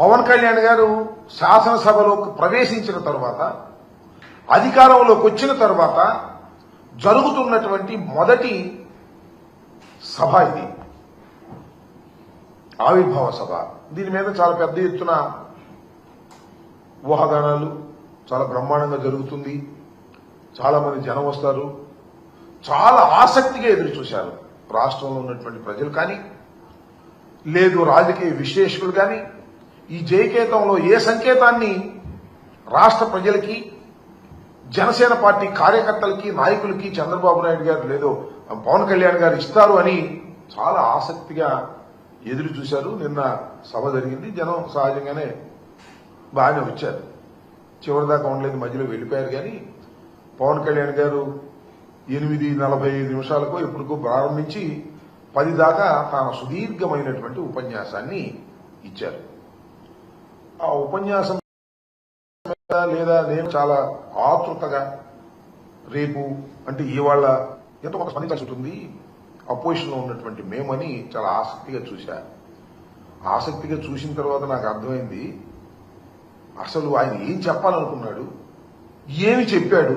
పవన్ కళ్యాణ్ గారు శాసనసభలోకి ప్రవేశించిన తర్వాత అధికారంలోకి వచ్చిన తర్వాత జరుగుతున్నటువంటి మొదటి సభ ఇది. ఆవిర్భావ సభ. దీని మీద చాలా పెద్ద ఎత్తున ఊహాగానాలు చాలా బ్రహ్మాండంగా జరుగుతుంది. చాలా మంది జనం వస్తారు. చాలా ఆసక్తిగా ఎదురు చూశారు రాష్ట్రంలో ఉన్నటువంటి ప్రజలు కానీ లేదు రాజకీయ విశ్లేషకులు కానీ ఈ జయకేతంలో ఏ సంకేతాన్ని రాష్ట్ర ప్రజలకి జనసేన పార్టీ కార్యకర్తలకి నాయకులకి చంద్రబాబు నాయుడు గారు లేదో పవన్ కళ్యాణ్ గారు ఇస్తారు అని చాలా ఆసక్తిగా ఎదురు చూశారు. నిన్న సభ జరిగింది. జనం సహజంగానే బాగానే వచ్చారు. చివరిదాకా ఉండలేదు. మధ్యలో వెళ్ళిపోయారు కానీ పవన్ కళ్యాణ్ గారు ఎనిమిది నలభై ఐదు నిమిషాలకు ఎప్పటికో ప్రారంభించి పది దాకా తాను సుదీర్ఘమైనటువంటి ఉపన్యాసాన్ని ఇచ్చారు. ఆ ఉపన్యాసం లేదా నేను చాలా ఆతృతగా రేపు అంటే ఇవాళ ఎంతో కొంత స్పందించాల్సి ఉంటుంది. అపోజిషన్లో ఉన్నటువంటి మేమని చాలా ఆసక్తిగా చూశా. ఆసక్తిగా చూసిన తర్వాత నాకు అర్థమైంది అసలు ఆయన ఏం చెప్పాలనుకున్నాడు ఏమి చెప్పాడు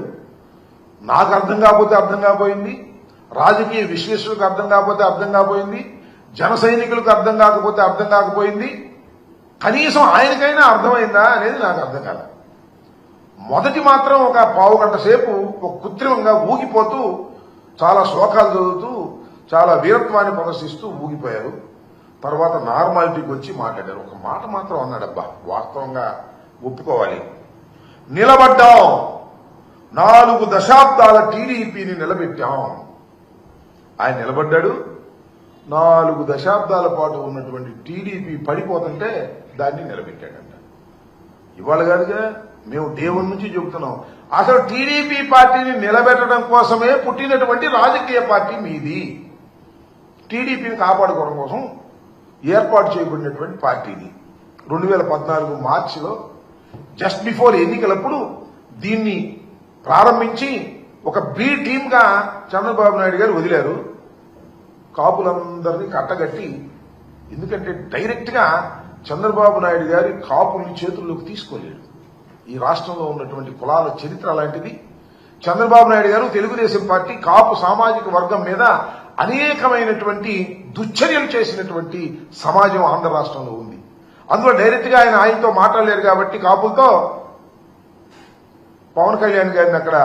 నాకు అర్థం కాకపోతే అర్థం కాపోయింది రాజకీయ విశ్లేషకులకు అర్థం కాకపోతే అర్థం కాపోయింది జన సైనికులకు అర్థం కాకపోతే అర్థం కాకపోయింది కనీసం ఆయనకైనా అర్థమైందా అనేది నాకు అర్థం కాల. మొదటి మాత్రం ఒక పావు గంట సేపు ఒక కృత్రిమంగా ఊగిపోతూ చాలా శ్లోకాలు చదువుతూ చాలా వీరత్వాన్ని ప్రదర్శిస్తూ ఊగిపోయారు. తర్వాత నార్మాలిటీకి వచ్చి మాట్లాడారు. ఒక మాట మాత్రం అన్నాడబ్బా వాస్తవంగా ఒప్పుకోవాలి. నిలబడ్డాం. నాలుగు దశాబ్దాల టీడీపీని నిలబెట్టాం. ఆయన నిలబడ్డాడు. నాలుగు దశాబ్దాల పాటు ఉన్నటువంటి టీడీపీ పడిపోతుంటే దాన్ని నిలబెట్టాడంట. ఇవాళ కాదుగా మేము దేవుడి నుంచి చెబుతున్నాం. అసలు టీడీపీ పార్టీని నిలబెట్టడం కోసమే పుట్టినటువంటి రాజకీయ పార్టీ మీది. టీడీపీని కాపాడుకోవడం కోసం ఏర్పాటు చేయబడినటువంటి పార్టీది రెండు వేల పద్నాలుగు మార్చిలో జస్ట్ బిఫోర్ ఎన్నికలప్పుడు దీన్ని ప్రారంభించి ఒక బి టీమ్గా చంద్రబాబు నాయుడు గారు వదిలారు. కాపులందరినీ కట్టగట్టి ఎందుకంటే డైరెక్ట్గా చంద్రబాబు నాయుడు గారి కాపుల్ని చేతుల్లోకి తీసుకోలేడు. ఈ రాష్ట్రంలో ఉన్నటువంటి కులాల చరిత్ర అలాంటిది. చంద్రబాబు నాయుడు గారు తెలుగుదేశం పార్టీ కాపు సామాజిక వర్గం మీద అనేకమైనటువంటి దుశ్చర్యలు చేసినటువంటి సమాజం ఆంధ్ర రాష్ట్రంలో ఉంది. అందులో డైరెక్ట్గా ఆయన ఆయనతో మాట్లాడలేరు కాబట్టి కాపులతో పవన్ కళ్యాణ్ గారిని అక్కడ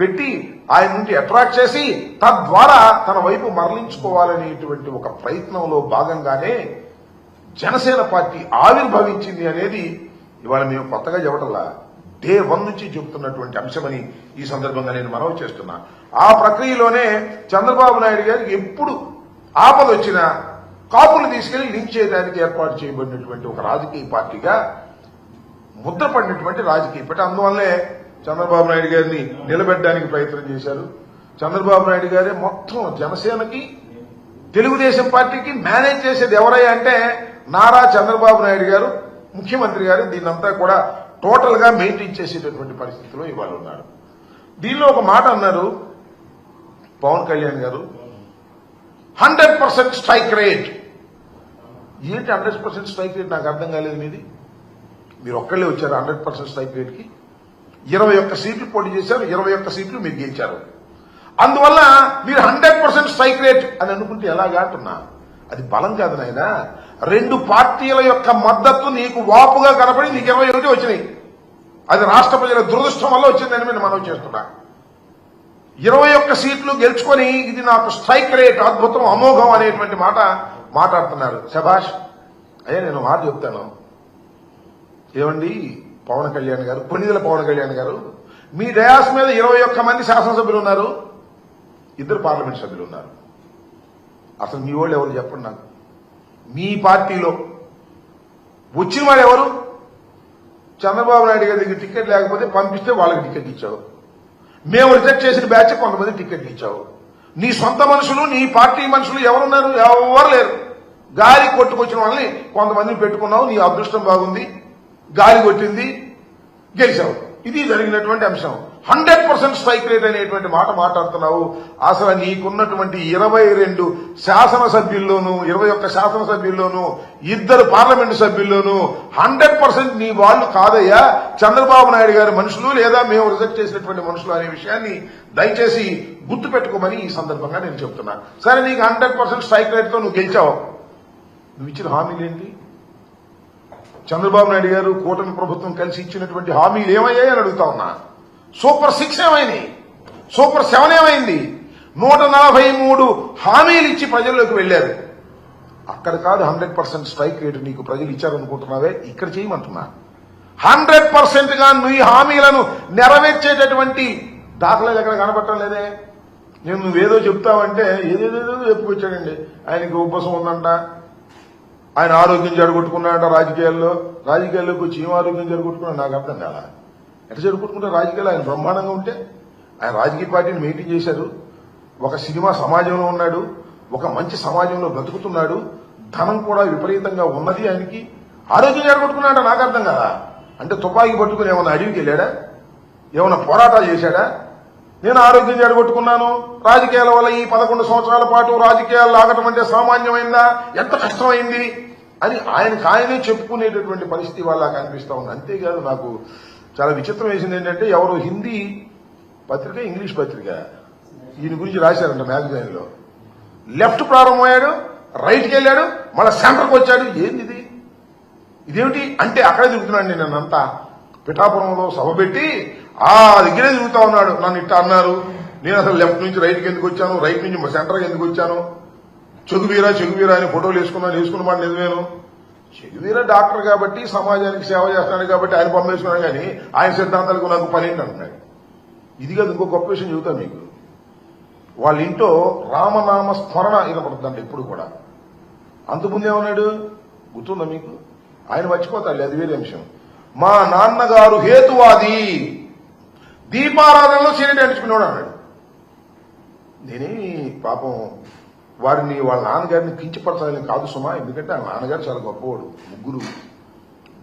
పెట్టి ఆయన నుండి అట్రాక్ట్ చేసి తద్వారా తన వైపు మరలించుకోవాలనేటువంటి ఒక ప్రయత్నంలో భాగంగానే జనసేన పార్టీ ఆవిర్భవించింది అనేది ఇవాళ మేము కొత్తగా చెప్పటంలా డే వన్ నుంచి చెబుతున్నటువంటి అంశమని ఈ సందర్భంగా నేను మనవి చేస్తున్నా. ఆ ప్రక్రియలోనే చంద్రబాబు నాయుడు గారికి ఎప్పుడు ఆపద వచ్చినా కాపులు తీసుకెళ్ళి లింక్ చేయడానికి ఏర్పాటు చేయబడినటువంటి ఒక రాజకీయ పార్టీగా ముద్రపడినటువంటి రాజకీయ పార్టీ. అందువల్లే చంద్రబాబు నాయుడు గారిని నిలబెట్టడానికి ప్రయత్నం చేశారు. చంద్రబాబు నాయుడు గారే మొత్తం జనసేనకి తెలుగుదేశం పార్టీకి మేనేజ్ చేసేది ఎవరయ్యా అంటే నారా చంద్రబాబు నాయుడు గారు ముఖ్యమంత్రి గారు. దీన్నంతా కూడా టోటల్గా మెయింటైన్ చేసేటటువంటి పరిస్థితిలో ఇవాళ ఉన్నారు దీనిలో ఒక మాట అన్నారు పవన్ కళ్యాణ్ గారు. Hundred percent strike rate. ఏంటి హండ్రెడ్ పర్సెంట్ స్ట్రైక్ రేట్? నాకు అర్థం కాలేదు మీది. మీరు ఒక్కళ్ళే వచ్చారు హండ్రెడ్ పర్సెంట్ స్ట్రైక్ రేట్కి. ఇరవై ఒక్క సీట్లు పోటీ చేశారు ఇరవై ఒక్క సీట్లు మీరు గెలిచారు. అందువల్ల మీరు హండ్రెడ్ పర్సెంట్ స్ట్రైక్ రేట్ అని అనుకుంటే ఎలాగా అంటున్నా? అది బలం కాదు నాయన. రెండు పార్టీల యొక్క మద్దతు నీకు వాపుగా కనపడి నీకు ఇరవై ఒకటి వచ్చినాయి. అది రాష్ట్ర ప్రజల దురదృష్టం వల్ల వచ్చిందని నేను మనం చేస్తున్నా. ఇరవై ఒక్క సీట్లు గెలుచుకొని ఇది నాకు స్ట్రైక్ రేట్ అద్భుతం అమోఘం అనేటువంటి మాట మాట్లాడుతున్నారు. శభాష్ అయ్యా నేను మాట చెప్తాను. ఏమండి? పవన్ కళ్యాణ్ గారు కొన్నిదల పవన్ కళ్యాణ్ గారు మీ డయాస్ మీద ఇరవై ఒక్క మంది శాసనసభ్యులు ఉన్నారు ఇద్దరు పార్లమెంట్ సభ్యులు ఉన్నారు. అసలు మీ వాళ్ళు ఎవరు చెప్పండి నాకు. మీ పార్టీలో వచ్చిన వాళ్ళు ఎవరు? చంద్రబాబు నాయుడు గారి దగ్గర టికెట్ లేకపోతే పంపిస్తే వాళ్ళకి టికెట్ ఇచ్చావు. మేము రిజెక్ట్ చేసిన బ్యాచ్ కొంతమంది టికెట్ ఇచ్చావు. నీ సొంత మనుషులు నీ పార్టీ మనుషులు ఎవరున్నారు? ఎవరు లేరు. గాలి కొట్టుకొచ్చిన వాళ్ళని కొంతమందిని పెట్టుకున్నావు నీ అదృష్టం బాగుంది. గాలి కొట్టింది గెలిచావు. ఇది జరిగినటువంటి అంశం. హండ్రెడ్ పర్సెంట్ స్ట్రైక్ రేట్ అనేటువంటి మాట మాట్లాడుతున్నావు. అసలు నీకున్నటువంటి ఇరవై రెండు శాసనసభ్యుల్లోనూ ఇరవై ఒక్క శాసనసభ్యుల్లోనూ ఇద్దరు పార్లమెంటు సభ్యుల్లోనూ హండ్రెడ్ పర్సెంట్ నీ వాళ్ళు కాదయ్యా. చంద్రబాబు నాయుడు గారి మనుషులు లేదా మేము రిజెక్ట్ చేసినటువంటి మనుషులు అనే విషయాన్ని దయచేసి గుర్తు పెట్టుకోమని ఈ సందర్భంగా నేను చెప్తున్నా. సరే నీకు హండ్రెడ్ పర్సెంట్ స్ట్రైక్ రేట్తో నువ్వు గెలిచావు. నువ్వు ఇచ్చిన హామీలు ఏంటి చంద్రబాబు నాయుడు గారు కూటమి ప్రభుత్వం కలిసి ఇచ్చినటువంటి హామీలు ఏమయ్యాయి అని అడుగుతా ఉన్నా. సూపర్ సిక్స్ ఏమైంది సూపర్ సెవెన్ ఏమైంది? నూట నలభై మూడు హామీలు ఇచ్చి ప్రజల్లోకి వెళ్ళారు అక్కడ కాదు హండ్రెడ్ పర్సెంట్ స్ట్రైక్ రేటు నీకు ప్రజలు ఇచ్చారనుకుంటున్నావే ఇక్కడ చేయమంటున్నా. హండ్రెడ్ పర్సెంట్గా నీ హామీలను నెరవేర్చేటటువంటి దాఖలాలు ఎక్కడ కనపడటం లేదే? నేను నువ్వేదో చెప్తావంటే ఏదేదేదో చెప్పుకొచ్చాడండి. ఆయనకి ఉపసం ఉందంట. ఆయన ఆరోగ్యం జడగొట్టుకున్నాడంట రాజకీయాల్లో. రాజకీయాల్లోకి వచ్చి ఏం ఆరోగ్యం జడగొట్టుకున్నా నాకు అర్థం కాలా. ఎట్లా జడగొట్టుకుంటే రాజకీయాలు? ఆయన బ్రహ్మాండంగా ఉంటే ఆయన రాజకీయ పార్టీని మెయింటైన్ చేశారు. ఒక సినిమా సమాజంలో ఉన్నాడు. ఒక మంచి సమాజంలో బ్రతుకుతున్నాడు. ధనం కూడా విపరీతంగా ఉన్నది ఆయనకి. ఆరోగ్యం జడగొట్టుకున్నాడంట నాకు అర్థం కదా అంటే తుపాకీ పట్టుకుని ఏమైనా అడవికి వెళ్ళాడా? ఏమైనా పోరాటాలు చేశాడా? నేను ఆరోగ్యం జడగొట్టుకున్నాను రాజకీయాల వల్ల ఈ పదకొండు సంవత్సరాల పాటు రాజకీయాలు ఆగటం అంటే సామాన్యమైందా? ఎంత కష్టమైంది? అని ఆయనకు ఆయనే చెప్పుకునేటటువంటి పరిస్థితి వాళ్ళ కనిపిస్తా ఉంది. అంతేకాదు నాకు చాలా విచిత్రం వేసింది ఏంటంటే ఎవరు హిందీ పత్రిక ఇంగ్లీష్ పత్రిక దీని గురించి రాశారంట మ్యాగజైన్లో లెఫ్ట్ ప్రారంభమయ్యాడు రైట్కి వెళ్ళాడు మళ్ళీ సెంటర్కి వచ్చాడు. ఏంది ఇది ఇదేమిటి? అంటే అక్కడే తిరుగుతున్నాడు నేను అంతా. పిఠాపురంలో సభ పెట్టి ఆ దగ్గరే తిరుగుతా ఉన్నాడు. నన్ను ఇట్ట అన్నారు. నేను అసలు లెఫ్ట్ నుంచి రైట్కి ఎందుకు వచ్చాను? రైట్ నుంచి సెంటర్కి ఎందుకు వచ్చాను? చెగువీరా చెగువీరా అని ఫోటోలు వేసుకున్నాను వేసుకున్న మాట నిజమేను చెగువీరా డాక్టర్ కాబట్టి సమాజానికి సేవ చేస్తాను కాబట్టి ఆయన పంపేసుకున్నాను కానీ ఆయన సిద్ధాంతాలకు నాకు పని ఏంటి అంటున్నాడు. ఇది కాదు ఇంకో గొప్ప విషయం చెబుతా మీకు. వాళ్ళ ఇంట్లో రామనామ స్మరణ వినపడుతుందంట ఇప్పుడు కూడా. అంతకుముందు ఏమన్నాడు? గుర్తుందా మీకు? ఆయన మర్చిపోతాడు అది వేరే అంశం. మా నాన్నగారు హేతువాది. దీపారాధనలో సీనియర్ అంటించుకున్నాడు అన్నాడు నేనేమి పాపం వారిని వాళ్ళ నాన్నగారిని కించపరచాలని కాదు సుమా ఎందుకంటే ఆ నాన్నగారు చాలా గొప్పవాడు ముగ్గురు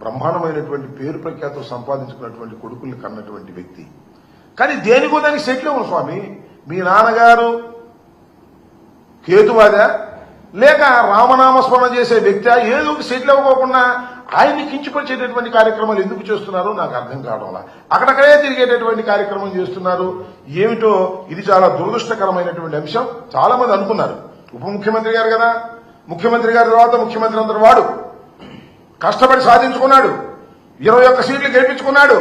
బ్రహ్మాండమైనటువంటి పేరు ప్రఖ్యాతులు సంపాదించుకున్నటువంటి కొడుకుల్ని కన్నటువంటి వ్యక్తి. కానీ దేనికో దానికి సెటిల్ అవ్వను స్వామి. మీ నాన్నగారు కేతువాదా లేక రామనామస్మరణ చేసే వ్యక్తి ఏదో ఒక సెటిల్ అవ్వకోకుండా ఆయన్ని కించపరిచేటటువంటి కార్యక్రమాలు ఎందుకు చేస్తున్నారో నాకు అర్థం కావడంలా అక్కడక్కడే తిరిగేటటువంటి కార్యక్రమం చేస్తున్నారు. ఏమిటో ఇది చాలా దురదృష్టకరమైనటువంటి అంశం. చాలా మంది అనుకున్నారు. ఉప ముఖ్యమంత్రి గారు కదా. ముఖ్యమంత్రి గారి తర్వాత ముఖ్యమంత్రి అందరు వాడు. కష్టపడి సాధించుకున్నాడు. ఇరవై ఒక్క సీట్లు గెలిపించుకున్నాడు.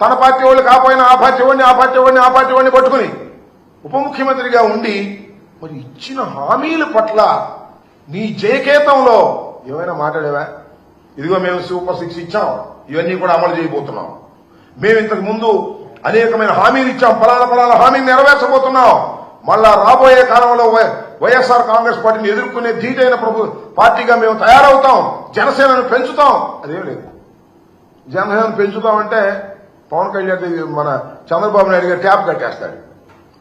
తన పార్టీ వాళ్ళు కాపోయినా ఆ పార్టీ వాడిని ఆ పార్టీ వాడిని ఆ పార్టీ వాడిని పట్టుకుని ఉప ముఖ్యమంత్రిగా ఉండి మరి ఇచ్చిన హామీల పట్ల నీ జయకేతంలో ఏమైనా మాట్లాడేవా? ఇదిగో మేము సూపర్ సిక్స్ ఇచ్చాం. ఇవన్నీ కూడా అమలు చేయబోతున్నాం. మేము ఇంతకు ముందు అనేకమైన హామీలు ఇచ్చాం. ఫలాల ఫలాల హామీని నెరవేర్చబోతున్నాం. మళ్ళా రాబోయే కాలంలో వై- వైఎస్ఆర్ కాంగ్రెస్ పార్టీని ఎదుర్కొనే ధీటైన ప్రభు పార్టీగా మేము తయారవుతాం. జనసేనను పెంచుతాం. అదేం లేదు. జనసేనను పెంచుతామంటే పవన్ కళ్యాణ్ మన చంద్రబాబు నాయుడు గారు ట్యాప్ కట్టేస్తాడు.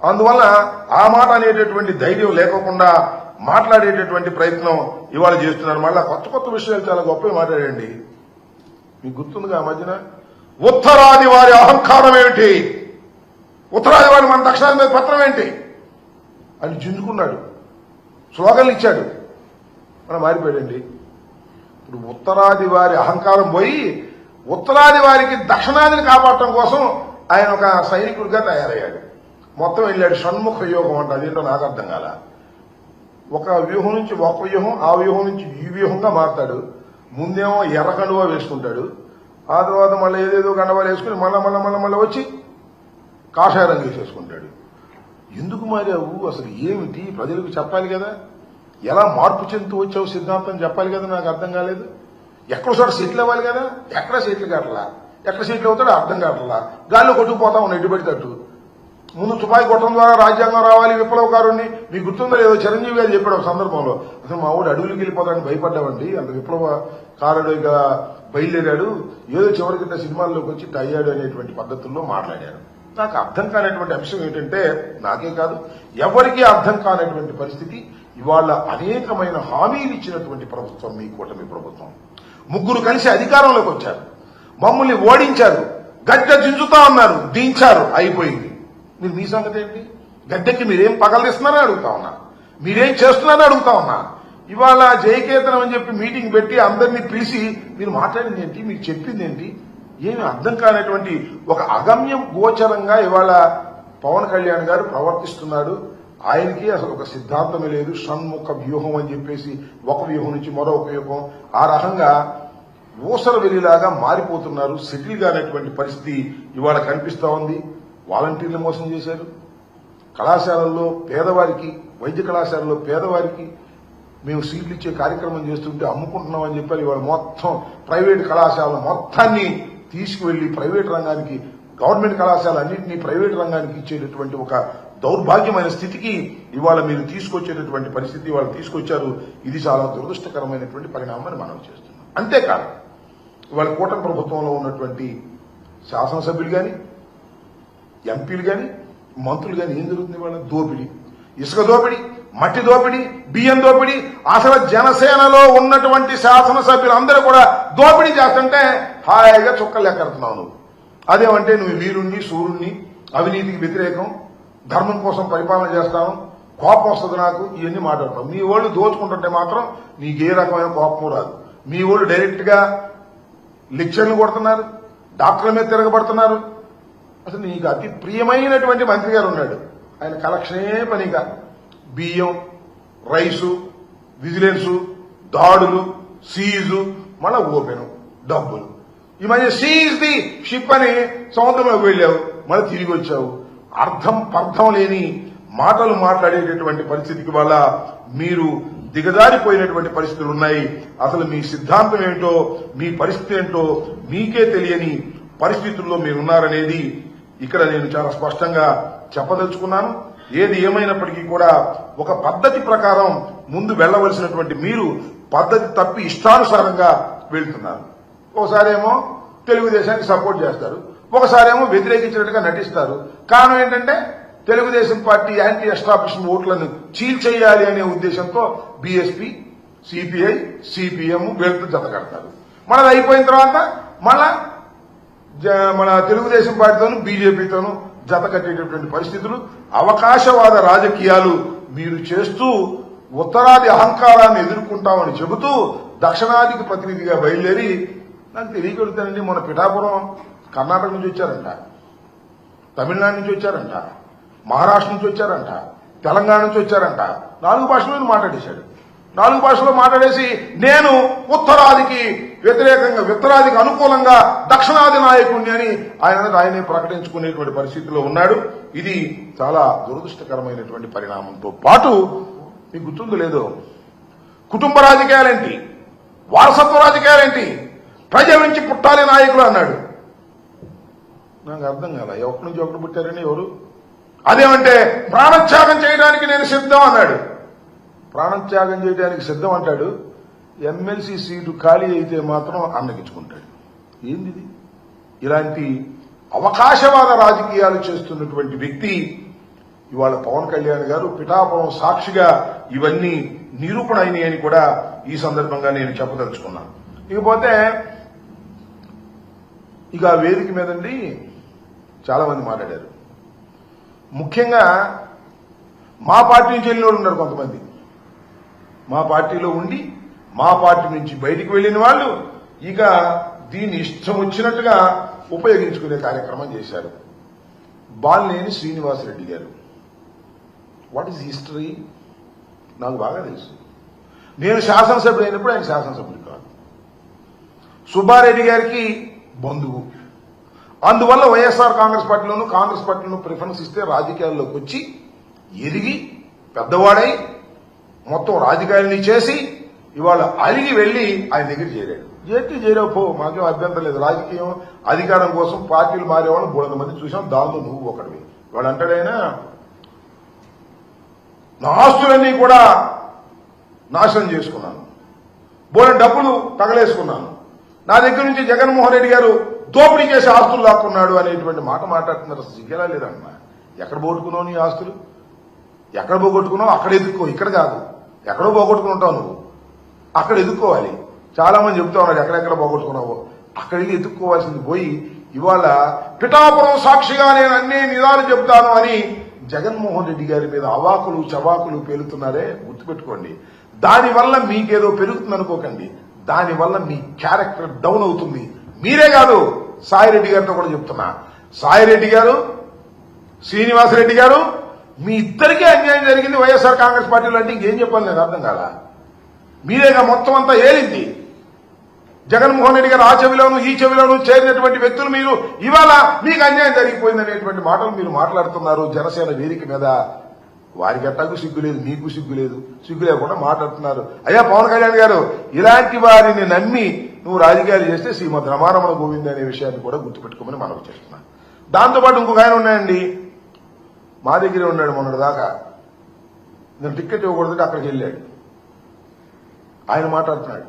అందువల్ల ఆ మాట అనేటటువంటి ధైర్యం లేకుండా మాట్లాడేటటువంటి ప్రయత్నం ఇవాళ చేస్తున్నారు. మళ్ళా కొత్త కొత్త విషయాలు చాలా గొప్పవి మాట్లాడండి. మీకు గుర్తుందిగా ఆ మధ్యన? ఉత్తరాది వారి అహంకారం ఏమిటి? ఉత్తరాది వారి మన దక్షిణాది మీద పత్రం ఏంటి? అని చిందుకున్నాడు. స్లోగన్లు ఇచ్చాడు. మనం మారిపోయాడండి. ఇప్పుడు ఉత్తరాది వారి అహంకారం పోయి ఉత్తరాది వారికి దక్షిణాదిని కాపాడటం కోసం ఆయన ఒక సైనికుడిగా తయారయ్యాడు. మొత్తం వెళ్ళాడు. షణ్ముఖ యోగం అంట అదేంటో నాకు అర్థం కాల. ఒక వ్యూహం నుంచి ఒక వ్యూహం ఆ వ్యూహం నుంచి ఈ వ్యూహంగా మారుతాడు. ముందేమో ఎర్ర కండువా వేసుకుంటాడు. ఆ తర్వాత మళ్ళీ ఏదేదో కండవాలు వేసుకుని మళ్ళా మళ్ళా మళ్ళా మళ్ళీ వచ్చి కాషాయ రంగు వేసేసుకుంటాడు. ఎందుకు మారావు? అసలు ఏమిటి? ప్రజలకు చెప్పాలి కదా. ఎలా మార్పు చెందుతూ వచ్చావు సిద్ధాంతం చెప్పాలి కదా నాకు అర్థం కాలేదు. ఎక్కడ చోట సీట్లు ఇవ్వాలి కదా? ఎక్కడ సీట్లు కట్టలా? ఎక్కడ సీట్లు అవుతాడో అర్థం కావట్లా? గాల్లో కొట్టుకుపోతా ఉన్నాయి ఎటు పడితట్టు ముందు తుపాయి కొట్టడం ద్వారా రాజ్యాంగం రావాలి విప్లవకారుణ్ణి మీకు గుర్తుందో లేదో చిరంజీవి గారు చెప్పాడు ఒక సందర్భంలో. అసలు మా ఊడు అడవులకు వెళ్ళిపోతాడని భయపడ్డామండి. అంత విప్లవ ఇక బయలుదేరాడు. ఏదో చివరికి ఇట్లా సినిమాల్లోకి వచ్చి ఇట్ట అయ్యాడు అనేటువంటి పద్ధతుల్లో మాట్లాడారు. నాకు అర్థం కానటువంటి అంశం ఏంటంటే నాకే కాదు. ఎవరికీ అర్థం కానటువంటి పరిస్థితి. ఇవాళ అనేకమైన హామీలు ఇచ్చినటువంటి ప్రభుత్వం మీ కూటమి ప్రభుత్వం. ముగ్గురు కలిసి అధికారంలోకి వచ్చారు. మమ్మల్ని ఓడించారు. గట్ట దించుతా ఉన్నారు దించారు. అయిపోయింది. మీరు మీ సంగతి ఏంటి? గద్దెకి మీరేం పగలదిస్తున్నారని అడుగుతా ఉన్నా. మీరేం చేస్తున్నారని అడుగుతా ఉన్నా. ఇవాళ జయకేతనం అని చెప్పి మీటింగ్ పెట్టి అందరినీ పిలిచి మీరు మాట్లాడింది ఏంటి? మీరు చెప్పింది ఏంటి? ఏమి అర్థం కానటువంటి ఒక అగమ్యం గోచరంగా ఇవాళ పవన్ కళ్యాణ్ గారు ప్రవర్తిస్తున్నాడు. ఆయనకి అసలు ఒక సిద్ధాంతమే లేదు. షణ్ముఖ వ్యూహం అని చెప్పేసి ఒక వ్యూహం నుంచి మరొక వ్యూహం. ఆ రకంగా ఊసర వెలిలాగా మారిపోతున్నారు. సెటిల్ కానటువంటి పరిస్థితి ఇవాళ కనిపిస్తా ఉంది. వాలంటీర్లు మోసం చేశారు. కళాశాలల్లో పేదవారికి వైద్య కళాశాలలో పేదవారికి మేము సీట్లు ఇచ్చే కార్యక్రమం చేస్తుంటే అమ్ముకుంటున్నామని చెప్పారు. ఇవాళ మొత్తం ప్రైవేట్ కళాశాల మొత్తాన్ని తీసుకువెళ్ళి ప్రైవేట్ రంగానికి గవర్నమెంట్ కళాశాల అన్నింటినీ ప్రైవేట్ రంగానికి ఇచ్చేటటువంటి ఒక దౌర్భాగ్యమైన స్థితికి ఇవాళ మీరు తీసుకొచ్చేటటువంటి పరిస్థితి ఇవాళ తీసుకొచ్చారు. ఇది చాలా దురదృష్టకరమైనటువంటి పరిణామాన్ని మనం చేస్తున్నాం. అంతేకాదు ఇవాళ కూటమి ప్రభుత్వంలో ఉన్నటువంటి శాసనసభ్యులు కానీ ఎంపీలు కానీ మంత్రులు కానీ ఏం జరుగుతుంది వాళ్ళ? దోపిడీ. ఇసుక దోపిడీ మట్టి దోపిడీ బియ్యం దోపిడీ అసలు జనసేనలో ఉన్నటువంటి శాసనసభ్యులు అందరూ కూడా దోపిడీ చేస్తుంటే హాయిగా చుక్కలు లెక్కడుతున్నావు నువ్వు. అదేమంటే నువ్వు వీరుణ్ణి సూర్యుణ్ణి అవినీతికి వ్యతిరేకం ధర్మం కోసం పరిపాలన చేస్తాను కోపం వస్తుంది నాకు ఇవన్నీ మాట్లాడతాం మీ వాళ్ళు దోచుకుంటుంటే మాత్రం నీకు ఏ రకమైన కోపం రాదు. మీ వాళ్ళు డైరెక్ట్గా లెక్చర్లు కొడుతున్నారు డాక్టర్ల మీద తిరగబడుతున్నారు అసలు నీకు అతి ప్రియమైనటువంటి మంత్రి గారు ఉన్నాడు. ఆయన కలెక్షనే పనిగా బియ్యం రైసు విజిలెన్సు దాడులు సీజు మళ్ళా ఓపెను డబ్బులు. ఈ మధ్య సీజ్ ది షిప్ అని సముద్రంలోకి వెళ్ళావు మళ్ళీ తిరిగి వచ్చావు. అర్థం పర్థం లేని మాటలు మాట్లాడేటటువంటి పరిస్థితికి వల్ల మీరు దిగజారిపోయినటువంటి పరిస్థితులు ఉన్నాయి. అసలు మీ సిద్ధాంతం ఏంటో మీ పరిస్థితి ఏంటో మీకే తెలియని పరిస్థితుల్లో మీరున్నారనేది ఇక్కడ నేను చాలా స్పష్టంగా చెప్పదలుచుకున్నాను. ఏది ఏమైనప్పటికీ కూడా ఒక పద్ధతి ప్రకారం ముందు వెళ్ళవలసినటువంటి మీరు పద్ధతి తప్పి ఇష్టానుసారంగా వెళ్తున్నారు. ఒకసారేమో తెలుగుదేశానికి సపోర్ట్ చేస్తారు. ఒకసారేమో వ్యతిరేకించినట్టుగా నటిస్తారు. కారణం ఏంటంటే తెలుగుదేశం పార్టీ యాంటీ ఎస్టాబ్లిష్మెంట్ ఓట్లను చీల్చేయాలి అనే ఉద్దేశంతో బీఎస్పీ సిపిఐ సిపిఎం వీళ్ళతో జత కడతారు. మనది అయిపోయిన తర్వాత మళ్ళా మన తెలుగుదేశం పార్టీతోనూ బీజేపీతోనూ జత కట్టేటటువంటి పరిస్థితులు అవకాశవాద రాజకీయాలు మీరు చేస్తూ ఉత్తరాది అహంకారాన్ని ఎదుర్కొంటామని చెబుతూ దక్షిణాదికి ప్రతినిధిగా బయలుదేరి నాకు తెలియగలుగుతానండి మన పిఠాపురం కర్ణాటక నుంచి వచ్చారంట. తమిళనాడు నుంచి వచ్చారంట. మహారాష్ట్ర నుంచి వచ్చారంట. తెలంగాణ నుంచి వచ్చారంట. నాలుగు భాషల్లో మాట్లాడేశాడు. నాలుగు భాషలో మాట్లాడేసి నేను ఉత్తరాదికి వ్యతిరేకంగా ఉత్తరాదికి అనుకూలంగా దక్షిణాది నాయకుడిని అని ఆయన ఆయనే ప్రకటించుకునేటువంటి పరిస్థితిలో ఉన్నాడు. ఇది చాలా దురదృష్టకరమైనటువంటి పరిణామంతో పాటు మీకు గుర్తుంది లేదో కుటుంబ రాజకీయాలేంటి వారసత్వ రాజకీయాలేంటి ప్రజల నుంచి పుట్టాలి నాయకులు అన్నాడు. నాకు అర్థం కాల. ఎవరి నుంచి ఒకటి పుట్టారని ఎవరు? అదేమంటే ప్రాణత్యాగం చేయడానికి నేను సిద్ధం అన్నాడు. ప్రాణత్యాగం చేయడానికి సిద్ధం అంటాడు ఎమ్మెల్సీ సీటు ఖాళీ అయితే మాత్రం అన్నగించుకుంటాడు ఏంది ఇలాంటి అవకాశవాద రాజకీయాలు చేస్తున్నటువంటి వ్యక్తి ఇవాళ పవన్ కళ్యాణ్ గారు పిఠాపురం సాక్షిగా ఇవన్నీ నిరూపణ అయినాయి అని కూడా ఈ సందర్భంగా నేను చెప్పదలుచుకున్నాను. ఇకపోతే ఇక వేదిక మీదండి చాలా మంది మాట్లాడారు. ముఖ్యంగా మా పార్టీ నుంచి వెళ్ళిన ఉన్నారు కొంతమంది. మా పార్టీలో ఉండి మా పార్టీ నుంచి బయటికి వెళ్ళిన వాళ్ళు ఇక దీన్ని ఇష్టం వచ్చినట్టుగా ఉపయోగించుకునే కార్యక్రమం చేశారు. బాలినేని శ్రీనివాసరెడ్డి గారు. వాట్ ఈస్ హిస్టరీ నాకు బాగా తెలుసు. నేను శాసనసభ్యుడు అయినప్పుడు ఆయన శాసనసభ్యుడు కాదు. సుబ్బారెడ్డి గారికి బంధువు. అందువల్ల వైఎస్ఆర్ కాంగ్రెస్ పార్టీలోను కాంగ్రెస్ పార్టీలోను ప్రిఫరెన్స్ ఇస్తే రాజకీయాల్లోకి వచ్చి ఎదిగి పెద్దవాడై మొత్తం రాజకీయాలని చేసి ఇవాళ అలిగి వెళ్ళి ఆయన దగ్గర చేరాడు. ఏంటి చేరావు మాకేం అభ్యంతరం లేదు. రాజకీయం అధికారం కోసం పార్టీలు మారేవాళ్ళు బోడంత మంది చూసాం. దాంతో నువ్వు ఒకటివి వాడు అంటాడైనా నా ఆస్తులన్నీ కూడా నాశనం చేసుకున్నాను. బోలె డబ్బులు తగలేసుకున్నాను. నా దగ్గర నుంచి జగన్మోహన్ రెడ్డి గారు దోపిడీ చేసి ఆస్తులు లాక్కున్నాడు అనేటువంటి మాట మాట్లాడుతున్నారు. అసలు సిగ్గేలా లేదమ్మా. ఎక్కడ పోగొట్టుకున్నావు నీ ఆస్తులు? ఎక్కడ పోగొట్టుకున్నావు? అక్కడ ఎదుర్కో. ఇక్కడ కాదు. ఎక్కడో పోగొట్టుకుని ఉంటావు నువ్వు. అక్కడ ఎదుక్కోవాలి చాలా మంది చెప్తా ఉన్నారు ఎక్కడెక్కడ పోగొట్టుకున్నావో. అక్కడికి ఎదుక్కోవాల్సింది పోయి ఇవాళ పిఠాపురం సాక్షిగా నేను అన్ని నిదాలు చెప్తాను అని జగన్మోహన్ రెడ్డి గారి మీద అవాకులు చవాకులు పేలుతున్నారే గుర్తుపెట్టుకోండి. దానివల్ల మీకేదో పెరుగుతుంది అనుకోకండి. దానివల్ల మీ క్యారెక్టర్ డౌన్ అవుతుంది. మీరే కాదు సాయిరెడ్డి గారితో కూడా చెప్తున్నా. సాయిరెడ్డి గారు శ్రీనివాసరెడ్డి గారు మీ ఇద్దరికీ అన్యాయం జరిగింది వైఎస్ఆర్ కాంగ్రెస్ పార్టీలో అంటే ఇంకేం చెప్పాలి నేను అర్థం కాదా మీరేగా మొత్తం అంతా ఏలింది. జగన్మోహన్ రెడ్డి గారు ఆ చెవిలోను ఈ చెవిలోను చేరినటువంటి వ్యక్తులు మీరు. ఇవాళ మీకు అన్యాయం జరిగిపోయింది అనేటువంటి మాటలు మీరు మాట్లాడుతున్నారు. జనసేన వేదిక మీద వారికి అట్టకు సిగ్గు లేదు మీకు సిగ్గు లేదు. సిగ్గు లేకుండా మాట్లాడుతున్నారు. అయ్యా పవన్ కళ్యాణ్ గారు ఇలాంటి వారిని నమ్మి నువ్వు రాజకీయాలు చేస్తే శ్రీమద్ రమారమణ గోవింద్ అనే విషయాన్ని కూడా గుర్తుపెట్టుకోమని మనం చేస్తున్నాను దాంతోపాటు ఇంకొక ఆయన ఉన్నాయండి మా దగ్గరే ఉన్నాడు మొన్నటి దాకా నేను టిక్కెట్ ఇవ్వకూడదు అక్కడికి వెళ్ళాడు. ఆయన మాట్లాడుతున్నాడు.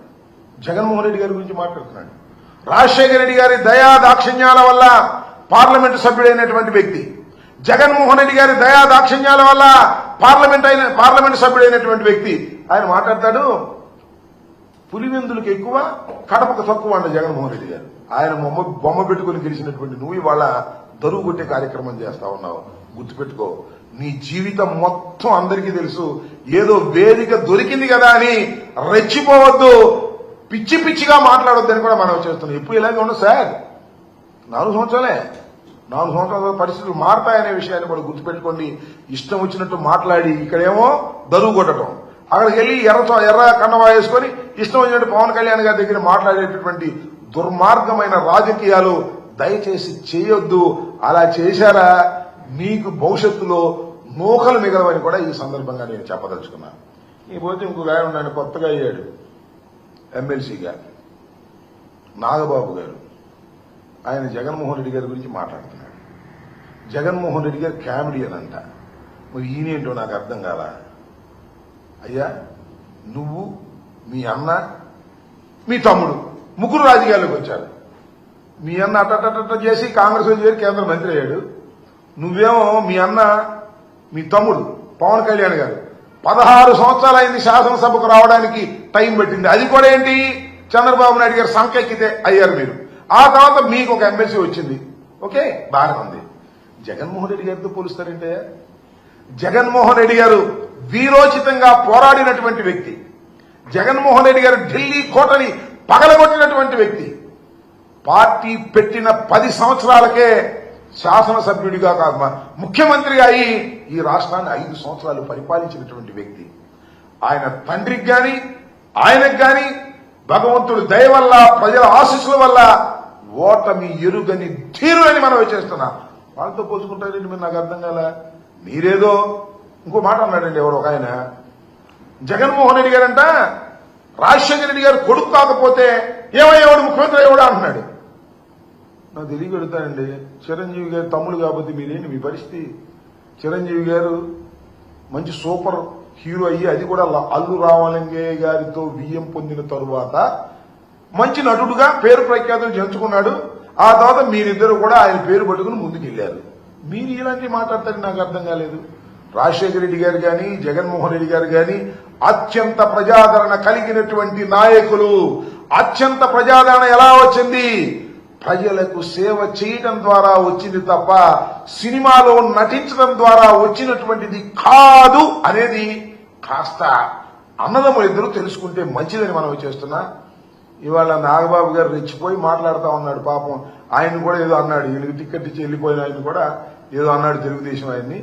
జగన్మోహన్ రెడ్డి గారి గురించి మాట్లాడుతున్నాడు. రాజశేఖర రెడ్డి గారి దయా దాక్షిణ్యాల వల్ల పార్లమెంటు సభ్యుడైనటువంటి వ్యక్తి. జగన్మోహన్ రెడ్డి గారి దయా దాక్షిణ్యాల వల్ల పార్లమెంట్ అయిన పార్లమెంట్ సభ్యుడైనటువంటి వ్యక్తి. ఆయన మాట్లాడతాడు పులివెందులకు ఎక్కువ కడపకు తక్కువ అంట జగన్మోహన్ రెడ్డి గారు. ఆయన బొమ్మ బొమ్మ పెట్టుకుని గెలిచినటువంటి నువ్వు ఇవాళ దరువు కొట్టే కార్యక్రమం చేస్తా ఉన్నావు. గుర్తుపెట్టుకో నీ జీవితం మొత్తం అందరికీ తెలుసు. ఏదో వేదిక దొరికింది కదా అని రెచ్చిపోవద్దు. పిచ్చి పిచ్చిగా మాట్లాడొద్దని కూడా మనం చేస్తున్నాం. ఇప్పుడు ఇలాగే ఉండదు సార్? నాలుగు సంవత్సరాలే. నాలుగు సంవత్సరాల పరిస్థితులు మారతాయనే విషయాన్ని కూడా గుర్తుపెట్టుకోండి. ఇష్టం వచ్చినట్టు మాట్లాడి ఇక్కడేమో దరువు కొట్టడం. అక్కడికి వెళ్ళి ఎర్ర ఎర్ర కన్నవా వేసుకొని ఇష్టం వచ్చినట్టు పవన్ కళ్యాణ్ గారి దగ్గర మాట్లాడేటటువంటి దుర్మార్గమైన రాజకీయాలు దయచేసి చేయొద్దు. అలా చేశారా? మీకు భవిష్యత్తులో మోకలు మిగలవని కూడా ఈ సందర్భంగా నేను చెప్పదలుచుకున్నాను ఈ పోతే ఇంకొక ఆయన ఉన్నాడు కొత్తగా అయ్యాడు ఎమ్మెల్సీగా నాగబాబు గారు. ఆయన జగన్మోహన్ రెడ్డి గారి గురించి మాట్లాడుతున్నాడు. జగన్మోహన్ రెడ్డి గారు కామెడియన్ అంట. మరి ఈయనేంటో నాకు అర్థం కాదా అయ్యా నువ్వు మీ అన్న మీ తమ్ముడు ముగ్గురు రాజకీయాల్లోకి వచ్చారు. మీ అన్న అట్టట చేసి కాంగ్రెస్లో చేరి కేంద్ర మంత్రి అయ్యాడు. నువ్వేమో మీ అన్న మీ తమ్ముడు పవన్ కళ్యాణ్ గారు. పదహారు సంవత్సరాలైంది శాసనసభకు రావడానికి టైం పెట్టింది. అది కూడా ఏంటి? చంద్రబాబు నాయుడు గారు సంకెక్కితే అయ్యారు మీరు. ఆ తర్వాత మీకు ఒక ఎమ్మెల్సీ వచ్చింది. ఓకే? బాగానే ఉంది జగన్మోహన్ రెడ్డి గారితో పోలుస్తారంటే? జగన్మోహన్ రెడ్డి గారు వీరోచితంగా పోరాడినటువంటి వ్యక్తి. జగన్మోహన్ రెడ్డి గారు ఢిల్లీ కోటని పగలగొట్టినటువంటి వ్యక్తి. పార్టీ పెట్టిన పది సంవత్సరాలకే శాసనసభ్యుడిగా కాక ముఖ్యమంత్రిగా అయి ఈ రాష్ట్రాన్ని ఐదు సంవత్సరాలు పరిపాలించినటువంటి వ్యక్తి. ఆయన తండ్రికి గాని ఆయనకు గాని భగవంతుడు దయ వల్ల ప్రజల ఆశీస్సుల వల్ల ఓటమి ఎరుగని తీరు అని మనం చేస్తున్నా వాళ్ళతో పోల్చుకుంటారండి మీరు నాకు అర్థం కాల. మీరేదో ఇంకో మాట అన్నాడండి ఎవరు ఒక ఆయన. జగన్మోహన్ రెడ్డి గారంట రాజశేఖర రెడ్డి గారు కొడుకు కాకపోతే ఏమయ్యేవాడు? ముఖ్యమంత్రి అయ్యేవాడు? అంటున్నాడు. నాకు తెలియ పెడతానండి చిరంజీవి గారు తమ్ముడు కాబట్టి మీరేంటి మీ పరిస్థితి? చిరంజీవి గారు మంచి సూపర్ హీరో అయ్యి అది కూడా అల్లు రామలింగయ్య గారితో వియ్యం పొందిన తరువాత మంచి నటుడుగా పేరు ప్రఖ్యాతులు చేర్చుకున్నాడు. ఆ తర్వాత మీరిద్దరు కూడా ఆయన పేరు పట్టుకుని ముందుకెళ్ళారు. మీరు ఇలాంటి మాట్లాడతారని నాకు అర్థం కాలేదు. రాజశేఖర రెడ్డి గారు గాని జగన్మోహన్ రెడ్డి గారు గాని అత్యంత ప్రజాదరణ కలిగినటువంటి నాయకులు. అత్యంత ప్రజాదరణ ఎలా వచ్చింది? ప్రజలకు సేవ చేయడం ద్వారా వచ్చింది తప్ప సినిమాలో నటించడం ద్వారా వచ్చినటువంటిది కాదు అనేది కాస్త అన్నదమ్ములు ఇద్దరు తెలుసుకుంటే మంచిదని మనం చేస్తున్నా. ఇవాళ నాగబాబు గారు రెచ్చిపోయి మాట్లాడుతా ఉన్నాడు పాపం. ఆయన కూడా ఏదో అన్నాడు వీళ్ళకి టికెట్ ఇచ్చి వెళ్ళిపోయిన ఆయన కూడా ఏదో అన్నాడు తెలుగుదేశం ఆయన్ని.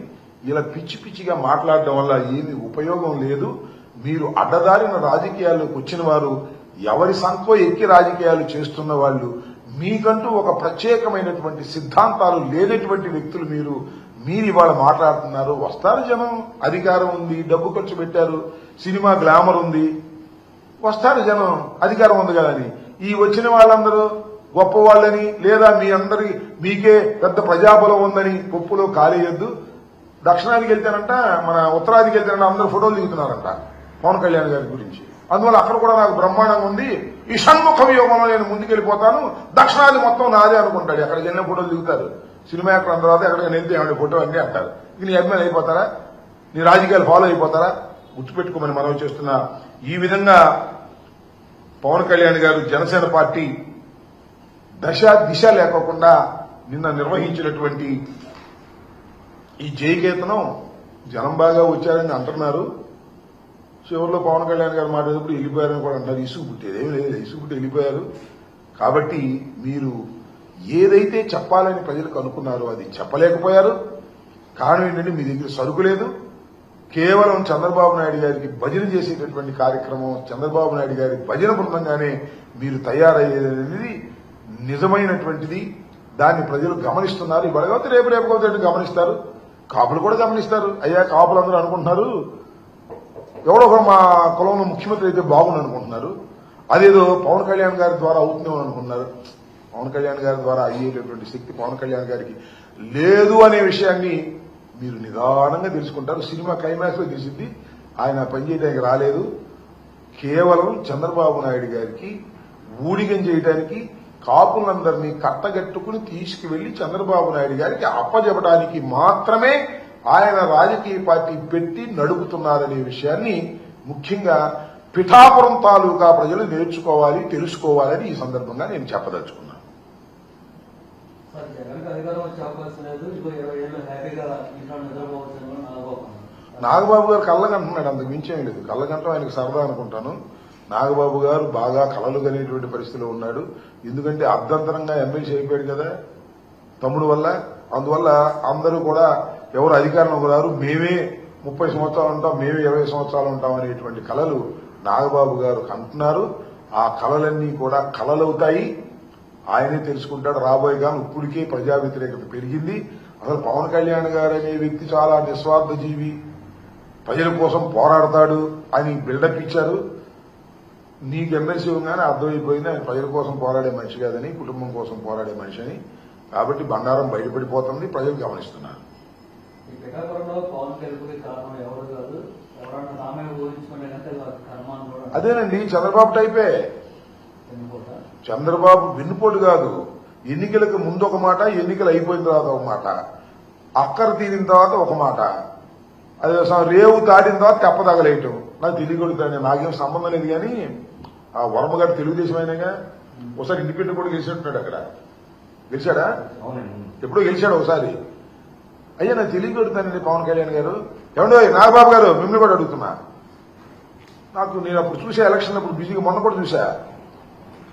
ఇలా పిచ్చి పిచ్చిగా మాట్లాడడం వల్ల ఏమి ఉపయోగం లేదు. మీరు అడ్డదారిన రాజకీయాల్లోకి వచ్చిన వారు ఎవరి సంఖ్య ఎక్కి రాజకీయాలు చేస్తున్న వాళ్ళు మీకంటూ ఒక ప్రత్యేకమైనటువంటి సిద్ధాంతాలు లేనటువంటి వ్యక్తులు మీరు మీరు ఇవాళ మాట్లాడుతున్నారు. వస్తారు జనం అధికారం ఉంది డబ్బు ఖర్చు పెట్టారు సినిమా గ్లామర్ ఉంది. వస్తారు జనం అధికారం ఉంది కదని ఈ వచ్చిన వాళ్ళందరూ గొప్ప వాళ్ళని లేదా మీ అందరి మీకే పెద్ద ప్రజాబలం ఉందని పప్పులో కాలేయొద్దు దక్షిణానికి వెళ్తానంట మన ఉత్తరాదికి వెళ్తానంట అందరూ ఫోటోలు దిగుతున్నారంట. పవన్ కళ్యాణ్ గారి గురించి. అందువల్ల అక్కడ కూడా నాకు బ్రహ్మాండంగా ఉంది. ఈ షణ్ముఖ వ్యూహంలో నేను ముందుకెళ్ళిపోతాను. దక్షిణాది మొత్తం నాదే అనుకుంటాడు. అక్కడ వెళ్ళిన ఫోటోలు దిగుతారు. సినిమా ఎక్కడ తర్వాత ఎక్కడికి వెళ్తే ఏమంటే ఫోటో అన్నీ అంటారు. ఇక నీ అభిమానులు అయిపోతారా? నీ రాజకీయాలు ఫాలో అయిపోతారా? గుర్తుపెట్టుకోమని మనం చేస్తున్న ఈ విధంగా పవన్ కళ్యాణ్ గారు జనసేన పార్టీ దశ దిశ లేకోకుండా నిన్న నిర్వహించినటువంటి ఈ జయకేతనం జనం బాగా వచ్చారని అంటున్నారు. చివరిలో పవన్ కళ్యాణ్ గారు మాట్లాడేటప్పుడు వెళ్ళిపోయారని కూడా అంటారు. ఇసుగు పుట్టేది ఏం లేదు ఇసుగు పుట్టి వెళ్ళిపోయారు. కాబట్టి మీరు ఏదైతే చెప్పాలని ప్రజలకు అనుకున్నారో అది చెప్పలేకపోయారు. కారణం ఏంటంటే మీ దగ్గర సరుకు లేదు. కేవలం చంద్రబాబు నాయుడు గారికి భజన చేసేటటువంటి కార్యక్రమం చంద్రబాబు నాయుడు గారి భజన బృందంగానే మీరు తయారయ్యేది నిజమైనటువంటిది. దాన్ని ప్రజలు గమనిస్తున్నారు. ఇవాళ రేపు రేపు గమనిస్తారు. కాపులు కూడా గమనిస్తారు. అయ్యా కాపులు అందరూ అనుకుంటున్నారు. ఎవడో ఒక మా కులంలో ముఖ్యమంత్రి అయితే బాగుండు అనుకుంటున్నారు. అదేదో పవన్ కళ్యాణ్ గారి ద్వారా అవుతుందేమో అనుకుంటున్నారు. పవన్ కళ్యాణ్ గారి ద్వారా అయ్యేటటువంటి శక్తి పవన్ కళ్యాణ్ గారికి లేదు అనే విషయాన్ని మీరు నిదానంగా తెలుసుకుంటారు. సినిమా క్లైమాక్స్లో తెలిసింది ఆయన పనిచేయడానికి రాలేదు. కేవలం చంద్రబాబు నాయుడు గారికి ఊడిగం చేయడానికి కాపులందరినీ కట్టగట్టుకుని తీసుకువెళ్ళి చంద్రబాబు నాయుడు గారికి అప్పజెప్పడానికి మాత్రమే ఆయన రాజకీయ పార్టీ పెట్టి నడుపుతున్నారనే విషయాన్ని ముఖ్యంగా పిఠాపురం తాలూకా ప్రజలు నేర్చుకోవాలి తెలుసుకోవాలని ఈ సందర్భంగా నేను చెప్పదలుచుకున్నాను. నాగబాబు గారు కళ్ళగంటున్నాడు అంతకు మించేం లేదు. కళ్ళగంటం ఆయనకు సరదా అనుకుంటాను. నాగబాబు గారు బాగా కలలు కలిగేటువంటి పరిస్థితిలో ఉన్నాడు. ఎందుకంటే అర్ధంతరంగా ఎమ్మెల్సీ అయిపోయాడు కదా తమ్ముడు వల్ల. అందువల్ల అందరూ కూడా ఎవరు అధికారంలోకి రారు మేమే ముప్పై సంవత్సరాలు ఉంటాం మేమే ఇరవై సంవత్సరాలు ఉంటాం అనేటువంటి కళలు నాగబాబు గారు అంటున్నారు. ఆ కళలన్నీ కూడా కళలవుతాయి. ఆయనే తెలుసుకుంటాడు రాబోయే కాలం ఇప్పటికే ప్రజా వ్యతిరేకత పెరిగింది. అసలు పవన్ కళ్యాణ్ గారు అనే వ్యక్తి చాలా నిస్వార్థ జీవి ప్రజల కోసం పోరాడతాడు అని బిల్డప్ ఇచ్చారు. నీకు ఎమ్మెల్సీ ఉందని అర్థమైపోయింది ఆయన ప్రజల కోసం పోరాడే మనిషి కాదని కుటుంబం కోసం పోరాడే మనిషి అని. కాబట్టి బంగారం బయటపడిపోతుంది ప్రజలు గమనిస్తున్నారు. పవన్ గెలుపుకి కారణం ఎవరు కాదు. ఎవరన్నా కర్మ అదేనండి చంద్రబాబు టైపే. చంద్రబాబు వెన్నుపోటు కాదు. ఎన్నికలకు ముందు ఒక మాట ఎన్నికలు అయిపోయిన తర్వాత ఒక మాట. అక్కర తీరిన తర్వాత ఒక మాట. అదే రేవు దాటిన తర్వాత తెప్పదగలేయటం నాకు తెలియకూడదు నాకేం సంబంధం లేదు కానీ ఆ వర్మ గారు తెలుగుదేశం అయినాగా ఒకసారి ఇండిపెండెంట్ కూడా గెలిచినట్టున్నాడు అక్కడ. గెలిచాడా? అవునండి. ఎప్పుడో గెలిచాడు ఒకసారి. అయ్యా నాకు తెలియకూడతానండి పవన్ కళ్యాణ్ గారు. ఏమండో నాగబాబు గారు మిమ్మల్ని కూడా అడుగుతున్నా. నాకు నేను అప్పుడు చూసే ఎలక్షన్ అప్పుడు బిజీగా మొన్న కూడా చూసా.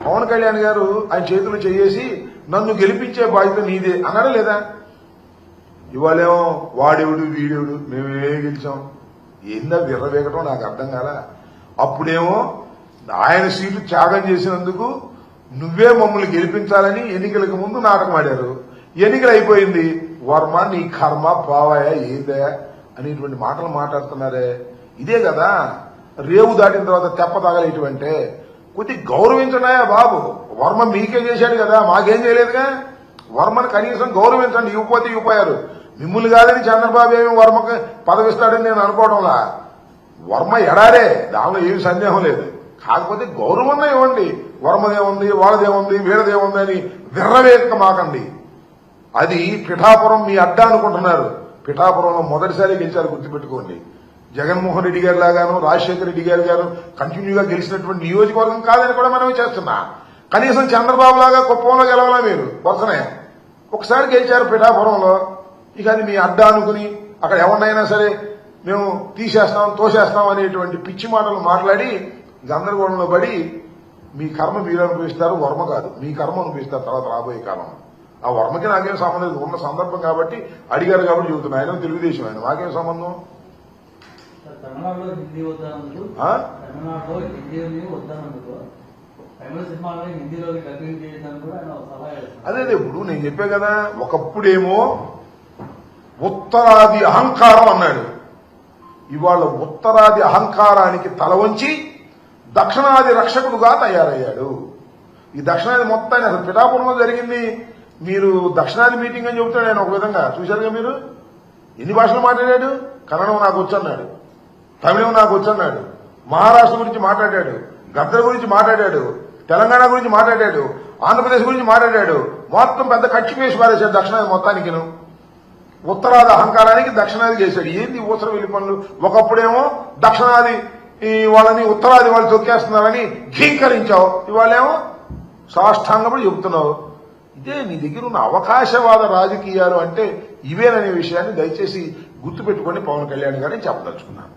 పవన్ కళ్యాణ్ గారు ఆయన చేతులు చేసి నన్ను గెలిపించే బాధ్యత నీదే అన్నాడా లేదా? ఇవాళేమో వాడెవడు వీడెవడు మేమే గెలిచాం. ఏందా విర్రవేగటం నాకు అర్థం కాల? అప్పుడేమో ఆయన సీట్లు త్యాగం చేసినందుకు నువ్వే మమ్మల్ని గెలిపించాలని ఎన్నికలకు ముందు నాటకం ఆడారు. ఎన్నికలు అయిపోయింది వర్మ నీ కర్మ పావాయ ఏదే? అనేటువంటి మాటలు మాట్లాడుతున్నారే. ఇదే కదా రేవు దాటిన తర్వాత తెప్ప తాగలేటువంటి. కొద్ది గౌరవించడాయా బాబు? వర్మ మీకే చేశాడు కదా? మాకేం చేయలేదుగా? వర్మను కనీసం గౌరవించండి. ఇవ్వకపోతే ఇవ్వపోయారు మిమ్మల్ని కాదని చంద్రబాబు ఏమి వర్మకు పదవిస్తాడని నేను అనుకోవడంలా? వర్మ ఎడారే. దానిలో ఏమి సందేహం లేదు. కాకపోతే గౌరవం ఇవ్వండి వర్మదేముంది వాళ్ళదేముంది వీళ్ళదేముంది అని విర్రవేక మాకండి. అది పిఠాపురం మీ అడ్డా అనుకుంటున్నారు. పిఠాపురంలో మొదటిసారి గెలిచారు గుర్తుపెట్టుకోండి. జగన్మోహన్ రెడ్డి గారు లాగాను రాజశేఖర రెడ్డి గారు గారు కంటిన్యూగా గెలిచినటువంటి నియోజకవర్గం కాదని కూడా మనం చేస్తున్నా. కనీసం చంద్రబాబు లాగా కుప్పంలో గెలవాలా మీరు వరుసనే. ఒకసారి గెలిచారు పిఠాపురంలో. ఇక అది మీ అడ్డా అనుకుని అక్కడ ఎవరినైనా సరే మేము తీసేస్తాం తోసేస్తాం అనేటువంటి పిచ్చి మాటలు మాట్లాడి గందరగోళంలో పడి మీ కర్మ మీరు అనుభవిస్తారు వర్మ కాదు. మీ కర్మ అనుభవిస్తారు తర్వాత రాబోయే కాలం ఆ వర్మకి నాకేం సంబంధం లేదు. ఉన్న సందర్భం కాబట్టి అడిగారు కాబట్టి చెబుతున్నా. ఆయన తెలుగుదేశం ఆయన. మాకేం సంబంధం? అదే. ఇప్పుడు నేను చెప్పే కదా ఒకప్పుడేమో ఉత్తరాది అహంకారం అన్నాడు. ఇవాళ ఉత్తరాది అహంకారానికి తల వంచి దక్షిణాది రక్షకుడుగా తయారయ్యాడు. ఈ దక్షిణాది మొత్తాన్ని అసలు పిఠాపురంలో జరిగింది. మీరు దక్షిణాది మీటింగ్ అని చెబుతాడు ఆయన ఒక విధంగా. చూశారుగా మీరు? ఎన్ని భాషలు మాట్లాడాడు? కన్నడం నాకు వచ్చన్నాడు తమిళం నాకు వచ్చన్నాడు మహారాష్ట్ర గురించి మాట్లాడాడు. గద్దల గురించి మాట్లాడాడు. తెలంగాణ గురించి మాట్లాడాడు. ఆంధ్రప్రదేశ్ గురించి మాట్లాడాడు. మొత్తం పెద్ద కక్షి వేసి పారేశాడు దక్షిణాది మొత్తానికిను. ఉత్తరాది అహంకారానికి దక్షిణాది చేశాడు. ఏంది ఊసర వెళ్ళి పనులు? ఒకప్పుడేమో దక్షిణాది ఈ వాళ్ళని ఉత్తరాది వాళ్ళు తొక్కేస్తున్నారని ఘీంకరించావు. ఇవాళేమో సాష్టాంగపడి చెబుతున్నావు. ఇదే నీ దగ్గర ఉన్న అవకాశవాద రాజకీయాలు అంటే ఇవేననే విషయాన్ని దయచేసి గుర్తుపెట్టుకొని పవన్ కళ్యాణ్ గారిని చెప్పదలుచుకున్నాను.